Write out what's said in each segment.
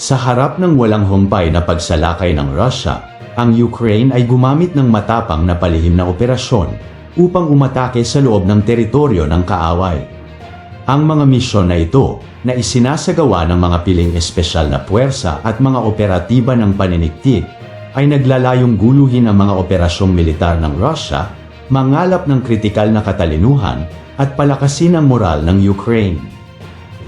Sa harap ng walang humpay na pagsalakay ng Russia, ang Ukraine ay gumamit ng matapang na palihim na operasyon upang umatake sa loob ng teritoryo ng kaaway. Ang mga misyon na ito na isinasagawa ng mga piling espesyal na puwersa at mga operatiba ng paniniktik ay naglalayong guluhin ang mga operasyong militar ng Russia, mangalap ng kritikal na katalinuhan at palakasin ang moral ng Ukraine.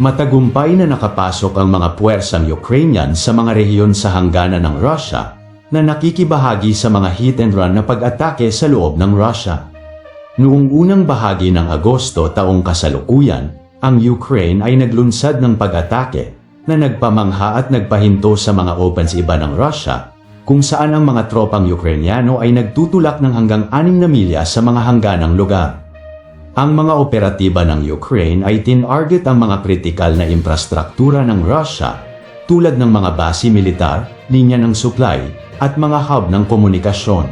Matagumpay na nakapasok ang mga puwersang Ukrainian sa mga rehiyon sa hangganan ng Russia na nakikibahagi sa mga hit and run na pag-atake sa loob ng Russia. Noong unang bahagi ng Agosto taong kasalukuyan, ang Ukraine ay naglunsad ng pag-atake na nagpamangha at nagpahinto sa mga offensiba ng Russia kung saan ang mga tropang Ukrainyano ay nagtutulak ng hanggang 6 na milya sa mga hangganang lugar. Ang mga operatiba ng Ukraine ay tinarget ang mga kritikal na infrastruktura ng Russia tulad ng mga base militar, linya ng supply, at mga hub ng komunikasyon.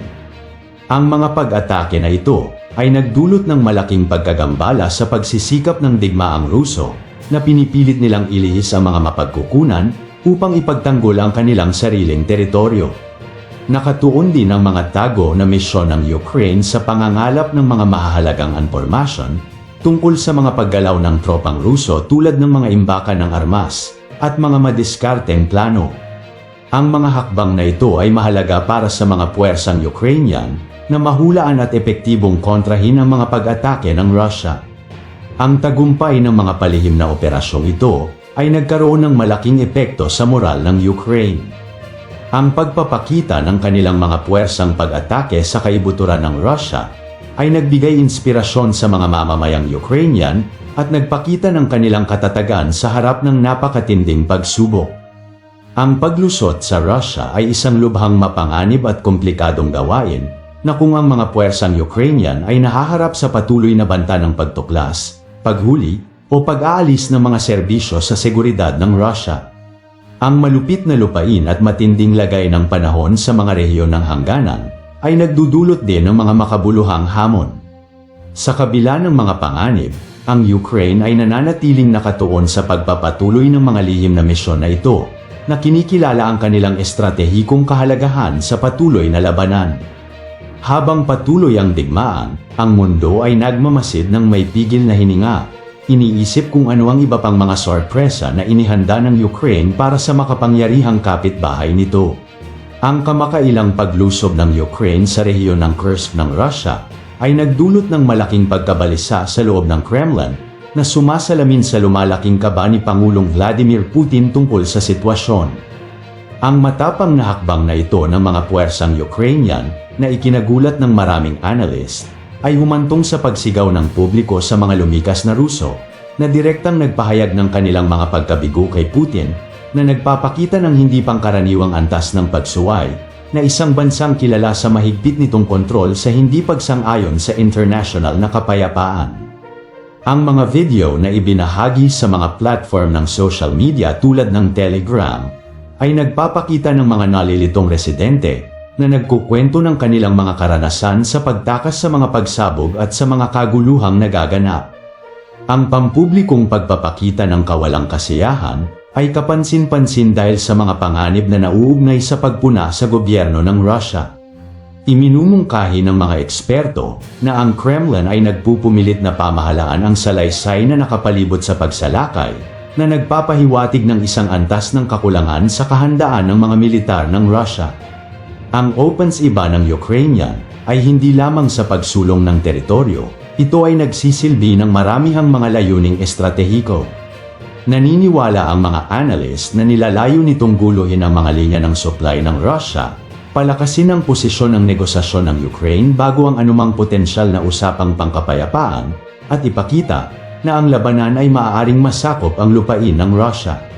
Ang mga pag-atake na ito ay nagdulot ng malaking pagkagambala sa pagsisikap ng digmaang Ruso na pinipilit nilang ilihis ang mga mapagkukunan upang ipagtanggol ang kanilang sariling teritoryo. Nakatuon din ang mga tago na misyon ng Ukraine sa pangangalap ng mga mahahalagang impormasyon tungkol sa mga paggalaw ng tropang Ruso tulad ng mga imbakan ng armas at mga madiskarteng plano. Ang mga hakbang na ito ay mahalaga para sa mga puwersang Ukrainian na mahulaan at epektibong kontrahin ang mga pag-atake ng Russia. Ang tagumpay ng mga palihim na operasyong ito ay nagkaroon ng malaking epekto sa moral ng Ukraine. Ang pagpapakita ng kanilang mga puwersang pag-atake sa kaibuturan ng Russia ay nagbigay inspirasyon sa mga mamamayang Ukrainian at nagpakita ng kanilang katatagan sa harap ng napakatinding pagsubok. Ang paglusot sa Russia ay isang lubhang mapanganib at komplikadong gawain na kung ang mga puwersang Ukrainian ay nahaharap sa patuloy na banta ng pagtuklas, paghuli, o pag-aalis ng mga serbisyo sa seguridad ng Russia. Ang malupit na lupain at matinding lagay ng panahon sa mga rehiyon ng hangganan ay nagdudulot din ng mga makabuluhang hamon. Sa kabila ng mga panganib, ang Ukraine ay nananatiling nakatuon sa pagpapatuloy ng mga lihim na misyon na ito na kinikilala ang kanilang estratehikong kahalagahan sa patuloy na labanan. Habang patuloy ang digmaan, ang mundo ay nagmamasid ng may pigil na hininga. Iniisip kung ano ang iba pang mga sorpresa na inihanda ng Ukraine para sa makapangyarihang kapitbahay nito. Ang kamakailang paglusob ng Ukraine sa rehiyon ng Kursk ng Russia ay nagdulot ng malaking pagkabalisa sa loob ng Kremlin na sumasalamin sa lumalaking kaba ni Pangulong Vladimir Putin tungkol sa sitwasyon. Ang matapang na hakbang na ito ng mga puwersang Ukrainian na ikinagulat ng maraming analyst ay humantong sa pagsigaw ng publiko sa mga lumikas na Ruso na direktang nagpahayag ng kanilang mga pagkabigo kay Putin na nagpapakita ng hindi pangkaraniwang antas ng pagsuway na isang bansang kilala sa mahigpit nitong kontrol sa hindi pagsang-ayon sa international na kapayapaan. Ang mga video na ibinahagi sa mga platform ng social media tulad ng Telegram ay nagpapakita ng mga nalilitong residente na nagkukwento ng kanilang mga karanasan sa pagtakas sa mga pagsabog at sa mga kaguluhang nagaganap. Ang pampublikong pagpapakita ng kawalang kasiyahan ay kapansin-pansin dahil sa mga panganib na nauugnay sa pagpuna sa gobyerno ng Russia. Iminumungkahi ng mga eksperto na ang Kremlin ay nagpupumilit na pamahalaan ang salaysay na nakapalibot sa pagsalakay na nagpapahiwatig ng isang antas ng kakulangan sa kahandaan ng mga militar ng Russia. Ang offensiba ng Ukrainian ay hindi lamang sa pagsulong ng teritoryo, ito ay nagsisilbi ng maramihang mga layuning estratehiko. Naniniwala ang mga analyst na nilalayo nitong guluhin ang mga linya ng supply ng Russia, palakasin ang posisyon ng negosasyon ng Ukraine bago ang anumang potensyal na usapang pangkapayapaan, at ipakita na ang labanan ay maaaring masakop ang lupain ng Russia.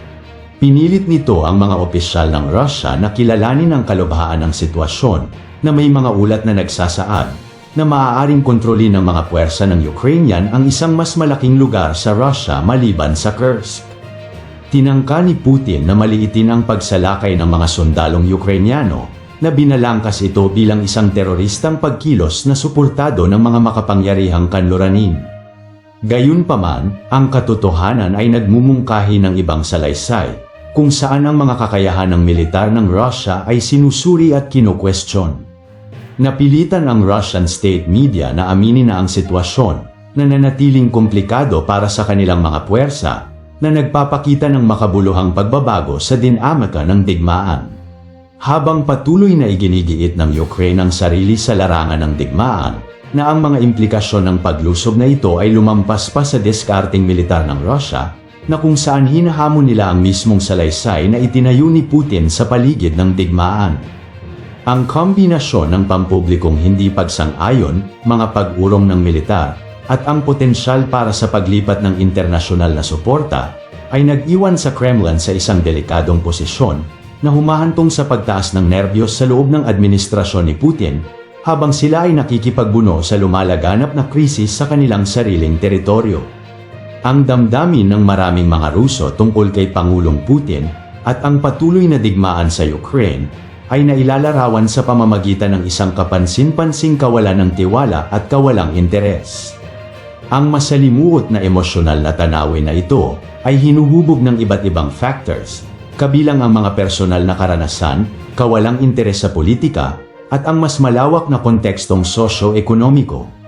Pinilit nito ang mga opisyal ng Russia na kilalanin ang kalubhaan ng sitwasyon na may mga ulat na nagsasaad na maaaring kontrolin ng mga puwersa ng Ukrainian ang isang mas malaking lugar sa Russia maliban sa Kursk. Tinangka ni Putin na maliitin ang pagsalakay ng mga sundalong Ukrainyano na binalangkas ito bilang isang teroristang pagkilos na suportado ng mga makapangyarihang kanluranin. Gayunpaman, ang katotohanan ay nagmumungkahi ng ibang salaysay kung saan ang mga kakayahan ng militar ng Russia ay sinusuri at kino-question. Napilitan ang Russian state media na aminin na ang sitwasyon na nanatiling komplikado para sa kanilang mga puwersa na nagpapakita ng makabuluhang pagbabago sa dinamika ng digmaan. Habang patuloy na iginigiit ng Ukraine ang sarili sa larangan ng digmaan, na ang mga implikasyon ng paglusob na ito ay lumampas pa sa diskarting militar ng Russia, na kung saan hinahamon nila ang mismong salaysay na itinayo ni Putin sa paligid ng digmaan. Ang kombinasyon ng pampublikong hindi pagsang-ayon, mga pag-urong ng militar, at ang potensyal para sa paglipat ng internasyonal na suporta, ay nag-iwan sa Kremlin sa isang delikadong posisyon na humahantong sa pagtaas ng nerbiyos sa loob ng administrasyon ni Putin habang sila ay nakikipagbuno sa lumalaganap na krisis sa kanilang sariling teritoryo. Ang damdamin ng maraming mga Ruso tungkol kay Pangulong Putin at ang patuloy na digmaan sa Ukraine ay nailalarawan sa pamamagitan ng isang kapansin-pansing kawalan ng tiwala at kawalang interes. Ang masalimuot na emosyonal na tanawin na ito ay hinuhubog ng iba't ibang factors, kabilang ang mga personal na karanasan, kawalang interes sa politika, at ang mas malawak na kontekstong sosyo-ekonomiko.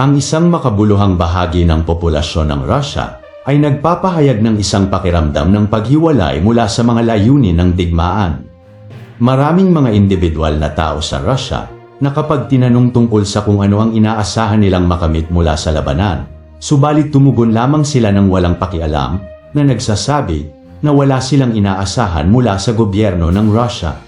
Ang isang makabuluhang bahagi ng populasyon ng Russia ay nagpapahayag ng isang pakiramdam ng paghiwalay mula sa mga layunin ng digmaan. Maraming mga individual na tao sa Russia na kapag tinanong tungkol sa kung ano ang inaasahan nilang makamit mula sa labanan, subalit tumugon lamang sila ng walang pakialam na nagsasabi na wala silang inaasahan mula sa gobyerno ng Russia.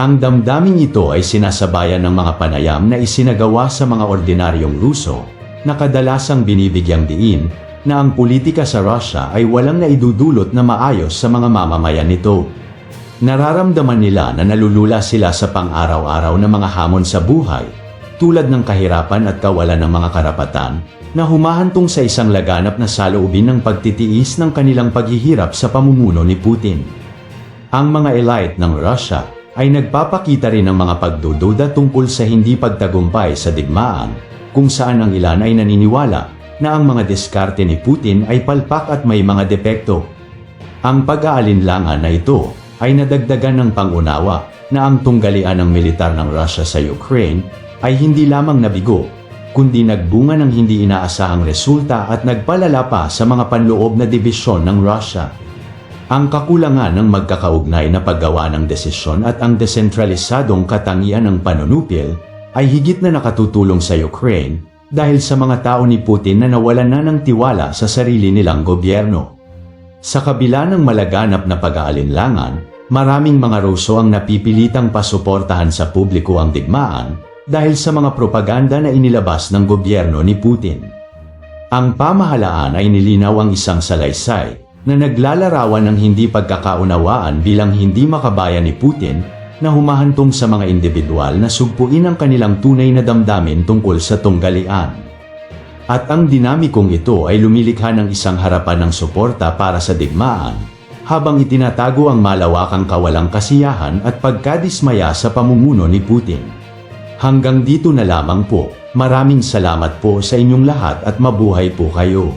Ang damdaming ito ay sinasabayan ng mga panayam na isinagawa sa mga ordinaryong Ruso na kadalasang binibigyang diin na ang politika sa Russia ay walang naidudulot na maayos sa mga mamamayan nito. Nararamdaman nila na nalulula sila sa pang-araw-araw na mga hamon sa buhay, tulad ng kahirapan at kawalan ng mga karapatan, na humahantong sa isang laganap na saloobin ng pagtitiis ng kanilang paghihirap sa pamumuno ni Putin. Ang mga elite ng Russia ay nagpapakita rin ng mga pagdududa tungkol sa hindi pagtagumpay sa digmaan, kung saan ang ilan ay naniniwala na ang mga diskarte ni Putin ay palpak at may mga depekto. Ang pag-aalinlangan na ito ay nadagdagan ng pangunawa na ang tunggalian ng militar ng Russia sa Ukraine ay hindi lamang nabigo, kundi nagbunga ng hindi inaasahang resulta at nagpalala pa sa mga panloob na dibisyon ng Russia. Ang kakulangan ng magkakaugnay na paggawa ng desisyon at ang desentralisadong katangian ng panunupil ay higit na nakatutulong sa Ukraine dahil sa mga tao ni Putin na nawalan na ng tiwala sa sarili nilang gobyerno. Sa kabila ng malaganap na pag-aalinlangan, maraming mga Ruso ang napipilitang pasuportahan sa publiko ang digmaan dahil sa mga propaganda na inilabas ng gobyerno ni Putin. Ang pamahalaan ay nilinaw ang isang salaysay na naglalarawan ng hindi pagkakaunawaan bilang hindi makabayan ni Putin na humahantong sa mga individual na sugpuin ang kanilang tunay na damdamin tungkol sa tunggalian. At ang dinamikong ito ay lumilikha ng isang harapan ng suporta para sa digmaan, habang itinatago ang malawakang kawalang kasiyahan at pagkadismaya sa pamumuno ni Putin. Hanggang dito na lamang po, maraming salamat po sa inyong lahat at mabuhay po kayo.